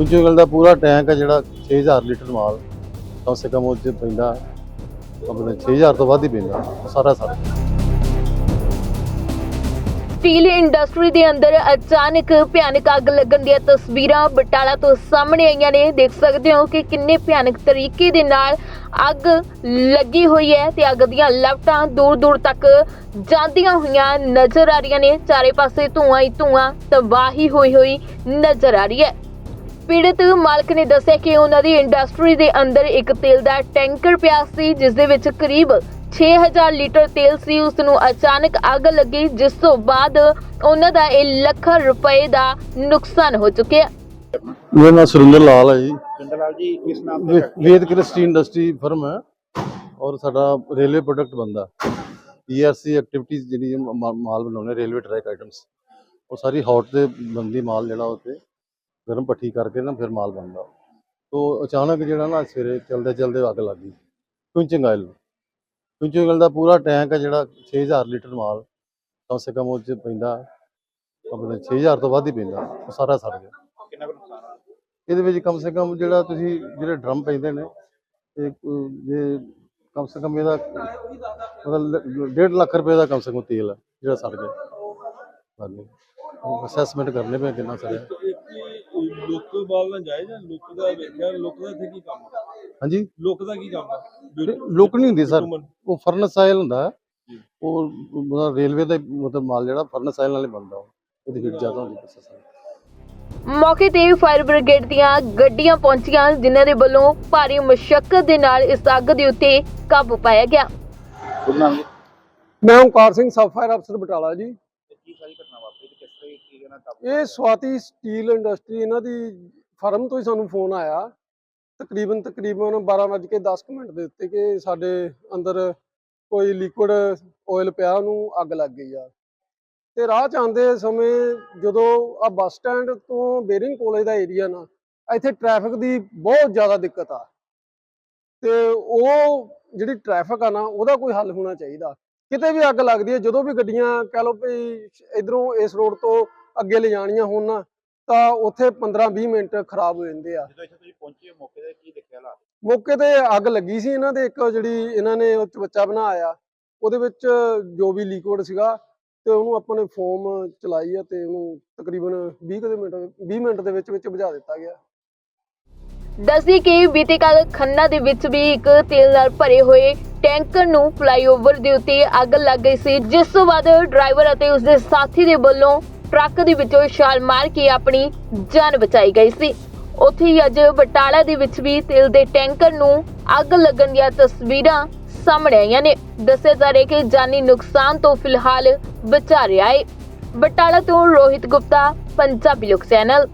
ਦੂਜੀ ਗੱਲ ਦਾ ਪੂਰਾ ਟੈਂਕ ਹੈ ਜਿਹੜਾ 6000 ਲੀਟਰ ਮਾਲ, ਕਮ ਸੇ ਕਮ ਉਹ 'ਚ ਪੈਂਦਾ, ਆਪਣੇ 6000 ਤੋਂ ਵੱਧ ਹੀ ਪੈਂਦਾ, ਸਾਰਾ ਸਾਰਾ। ਸਟੀਲ ਇੰਡਸਟਰੀ ਦੇ ਅੰਦਰ ਅਚਾਨਕ ਭਿਆਨਕ ਅੱਗ ਲੱਗਣ ਦੀਆਂ ਤਸਵੀਰਾਂ ਬਟਾਲਾ ਤੋਂ ਸਾਹਮਣੇ ਆਈਆਂ ਨੇ। ਦੇਖ ਸਕਦੇ ਹੋ ਕਿ ਕਿੰਨੇ ਭਿਆਨਕ ਤਰੀਕੇ ਦੇ ਨਾਲ ਅੱਗ ਲੱਗੀ ਹੋਈ ਹੈ ਤੇ ਅੱਗ ਦੀਆਂ ਲਪਟਾਂ ਦੂਰ ਦੂਰ ਤੱਕ ਜਾਂਦੀਆਂ ਹੋਈਆਂ ਨਜ਼ਰ ਆ ਰਹੀਆਂ ਨੇ। ਚਾਰੇ ਪਾਸੇ ਧੂਆਂ ਹੀ ਧੂਆਂ ਤਬਾਹੀ ਹੋਈ ਹੋਈ ਨਜ਼ਰ ਆ ਰਹੀ ਹੈ। ਪੀੜਤ ਮਾਲਕ ਨੇ ਦੱਸਿਆ ਕਿ ਉਹਨਾਂ ਦੀ ਇੰਡਸਟਰੀ ਦੇ ਅੰਦਰ ਇੱਕ ਤੇਲ ਦਾ ਟੈਂਕਰ ਪਿਆ ਸੀ ਜਿਸ ਦੇ ਵਿੱਚ ਕਰੀਬ 6000 ਲੀਟਰ ਤੇਲ ਸੀ। ਉਸ ਨੂੰ ਅਚਾਨਕ ਅੱਗ ਲੱਗੀ ਜਿਸ ਤੋਂ ਬਾਅਦ ਉਹਨਾਂ ਦਾ ਇਹ ਲੱਖਾਂ ਰੁਪਏ ਦਾ ਨੁਕਸਾਨ ਹੋ ਚੁੱਕਿਆ। ਮੇਰਾ ਨਾਮ ਸੁਰਿੰਦਰ ਲਾਲ ਹੈ ਜੀ। ਜਿੰਦਲਾਲ ਜੀ ਕਿਸ ਨਾਮ ਵੇ- ਵੇਦ ਕ੍ਰਿਸਟੀ ਇੰਡਸਟਰੀ ਫਰਮ ਹੈ ਔਰ ਸਾਡਾ ਰੇਲਵੇ ਪ੍ਰੋਡਕਟ ਬੰਦਾ ਈਆਰਸੀ ਐਕਟੀਵਿਟੀਜ਼ ਜਿਹੜੀ ਮਾਲ ਬਣਾਉਣੇ ਰੇਲਵੇ ਟਰੈਕ ਆਈਟਮਸ ਉਹ ਸਾਰੀ ਹੌਟ ਤੇ ਬੰਦੀ ਮਾਲ ਜਿਹੜਾ ਉੱਤੇ ਗਰਮ ਪੱਠੀ ਕਰਕੇ ਨਾ ਫਿਰ ਮਾਲ ਬਣਦਾ। ਤੋਂ ਅਚਾਨਕ ਜਿਹੜਾ ਨਾ ਸਵੇਰੇ ਚਲਦੇ ਚਲਦੇ ਅੱਗ ਲੱਗ ਗਈ। ਕੁਇੰਚਿੰਗ ਆਇਲ ਕੁਇੰਚਿੰਗ ਆਇਲ ਦਾ ਪੂਰਾ ਟੈਂਕ ਹੈ ਜਿਹੜਾ 6000 ਲੀਟਰ ਮਾਲ ਕਮ ਸੇ ਕਮ ਉਹ 'ਚ ਪੈਂਦਾ। ਆਪਣੇ 6000 ਤੋਂ ਵੱਧ ਹੀ ਪੈਂਦਾ। ਉਹ ਸਾਰਾ ਸੜ ਗਿਆ। ਕਿੰਨਾ ਕੁ ਨੁਕਸਾਨ ਆ? ਇਹਦੇ ਵਿੱਚ ਕਮ ਸੇ ਕਮ ਜਿਹੜਾ ਤੁਸੀਂ ਜਿਹੜੇ ਡਰਮ ਪੈਂਦੇ ਨੇ ਇਹ ਜੇ ਕਮ ਸੇ ਕਮ ਇਹਦਾ ਮਤਲਬ 1.5 ਲੱਖ ਰੁਪਏ ਦਾ ਕਮ ਸੇ ਕਮ ਤੇਲ ਜਿਹੜਾ ਸੜ ਗਿਆ। ਅਸੈਸਮੈਂਟ ਕਰਨੇ ਪਏ ਕਿੰਨਾ ਸੜਿਆ। ਲੁੱਕ ਬਾਲ ਨਾ ਜਾਏ ਜਾਂ ਲੁੱਕ ਦਾ ਵੇਖਿਆ ਲੁੱਕ ਦਾ ਇੱਥੇ ਕੀ ਕੰਮ ਆ? ਹਾਂਜੀ। ਲੁੱਕ ਦਾ ਕੀ ਕੰਮ ਆ? ਲੁੱਕ ਨਹੀਂ ਹੁੰਦੀ ਸਰ। ਬਿਟੂਮਨ। ਉਹ ਫਰਨਸ ਆਇਲ ਹੁੰਦਾ। ਹੈ। ਉਹ ਮਤਲਬ ਰੇਲਵੇ ਦਾ ਹੀ ਮਤਲਬ ਮਾਲ ਜਿਹੜਾ ਫਰਨਸ ਆਇਲ ਨਾਲ ਹੀ ਬਣਦਾ ਉਹ। ਉਹਦੀ ਹੀਟ ਜ਼ਿਆਦਾ ਹੁੰਦੀ ਪ੍ਰੋਸੈਸ ਮੌਕੇ ਤੇ ਫਾਇਰ ਬ੍ਰਿਗੇਡ ਦੀਆਂ ਗੱਡੀਆਂ ਪਹੁੰਚੀਆਂ ਜਿਨ੍ਹਾਂ ਦੇ ਵੱਲੋਂ ਭਾਰੀ ਮੁਸ਼ਕਲ ਦੇ ਨਾਲ ਇਸ ਅੱਗ ਦੇ ਉੱਤੇ ਕਾਬੂ ਪਾਇਆ ਗਿਆ। ਮੈਂ ਓਮਕਾਰ ਸਿੰਘ ਸਬ ਫਾਇਰ ਅਫਸਰ ਬਟਾਲਾ ਜੀ। ਕੀ ਸਾਰੀ ਘਟਨਾ ਇਹ ਸਵਾਤੀ ਸਟੀਲ ਇੰਡਸਟਰੀ ਇਹਨਾਂ ਦੀ ਫਰਮ ਤੋਂ ਹੀ ਸਾਨੂੰ ਫੋਨ ਆਇਆ। ਤਕਰੀਬਨ ਤਕਰੀਬਨ 12:10 ਮਿੰਟ ਦੇ ਉੱਤੇ ਕਿ ਸਾਡੇ ਅੰਦਰ ਕੋਈ ਲਿਕੁਇਡ ਆਇਲ ਪਿਆ ਉਹਨੂੰ ਅੱਗ ਲੱਗ ਗਈ ਆ। ਤੇ ਰਾਹ ਚ ਆਉਂਦੇ ਸਮੇਂ ਜਦੋਂ ਆ ਬੱਸ ਸਟੈਂਡ ਤੋਂ ਬੇਰਿੰਗ ਕਾਲਜ ਦਾ ਏਰੀਆ ਨਾ ਇੱਥੇ ਟ੍ਰੈਫਿਕ ਦੀ ਬਹੁਤ ਜ਼ਿਆਦਾ ਦਿੱਕਤ ਆ। ਤੇ ਉਹ ਜਿਹੜੀ ਟ੍ਰੈਫਿਕ ਆ ਨਾ ਉਹਦਾ ਕੋਈ ਹੱਲ ਹੋਣਾ ਚਾਹੀਦਾ। ਕਿਤੇ ਵੀ ਅੱਗ ਲੱਗਦੀ ਹੈ ਜਦੋਂ ਵੀ ਗੱਡੀਆਂ ਕਹਿ ਲਓ ਵੀ ਇਧਰੋਂ ਇਸ ਰੋਡ ਤੋਂ ਅੱਗੇ ਲੈ ਜਾਣੀਆਂ ਹੋਣ ਨਾ ਤਾਂ ਉੱਥੇ 15-20 ਮਿੰਟ ਖਰਾਬ ਹੋ ਜਾਂਦੇ ਆ। ਜਦੋਂ ਇੱਥੇ ਤੁਸੀਂ ਪਹੁੰਚੇ ਹੋ ਮੌਕੇ ਤੇ ਕੀ ਦੇਖਿਆ ਹਾਲਾਤ ਮੌਕੇ ਤੇ ਅੱਗ ਲੱਗੀ ਸੀ ਇਹਨਾਂ ਦੇ ਇੱਕ ਜਿਹੜੀ ਇਹਨਾਂ ਨੇ ਉਹ ਚਵੱਚਾ ਬਣਾਇਆ ਉਹਦੇ ਵਿੱਚ ਜੋ ਵੀ ਲਿਕੁਇਡ ਸੀਗਾ ਤੇ ਉਹਨੂੰ ਆਪਾਂ ਨੇ ਫੋਮ ਚਲਾਈ ਆ ਤੇ ਉਹਨੂੰ ਤਕਰੀਬਨ 20 ਕੁ ਦੇ ਮਿੰਟ 20 ਮਿੰਟ ਦੇ ਵਿੱਚ ਵਿੱਚ ਬੁਝਾ ਦਿੱਤਾ ਗਿਆ। ਦੱਸਦੀ ਕਿ ਬੀਤੇ ਕੱਲ ਖੰਨਾ ਦੇ ਵਿੱਚ ਵੀ ਇੱਕ ਤੇਲ ਨਾਲ ਭਰੇ ਹੋਏ ਟੈਂਕਰ ਨੂੰ ਫਲਾਈਓਵਰ ਦੇ ਉੱਤੇ ਅੱਗ ਲੱਗ ਗਈ ਸੀ ਜਿਸ ਤੋਂ ਬਾਅਦ ਡਰਾਈਵਰ ਅਤੇ ਉਸਦੇ ਸਾਥੀ ਦੇ ਵੱਲੋਂ ਟਰੱਕ ਦੇ ਵਿੱਚੋਂ ਛਾਲ ਮਾਰ ਕੇ ਆਪਣੀ ਜਾਨ ਬਚਾਈ ਗਈ ਸੀ। ਉੱਥੇ ਹੀ ਅੱਜ ਬਟਾਲਾ ਦੇ ਵਿੱਚ ਵੀ ਤੇਲ ਦੇ ਟੈਂਕਰ ਨੂੰ ਅੱਗ ਲੱਗਣ ਦੀਆਂ ਤਸਵੀਰਾਂ ਸਾਹਮਣੇ ਆਈਆਂ ਨੇ। ਦੱਸਿਆ ਜਾ ਰਿਹਾ ਕਿ ਜਾਨੀ ਨੁਕਸਾਨ ਤੋਂ ਫਿਲਹਾਲ ਬਚਾ ਰਿਹਾ ਹੈ। ਬਟਾਲਾ ਤੋਂ ਰੋਹਿਤ ਗੁਪਤਾ, ਪੰਜਾਬੀ ਲੋਕ ਚੈਨਲ।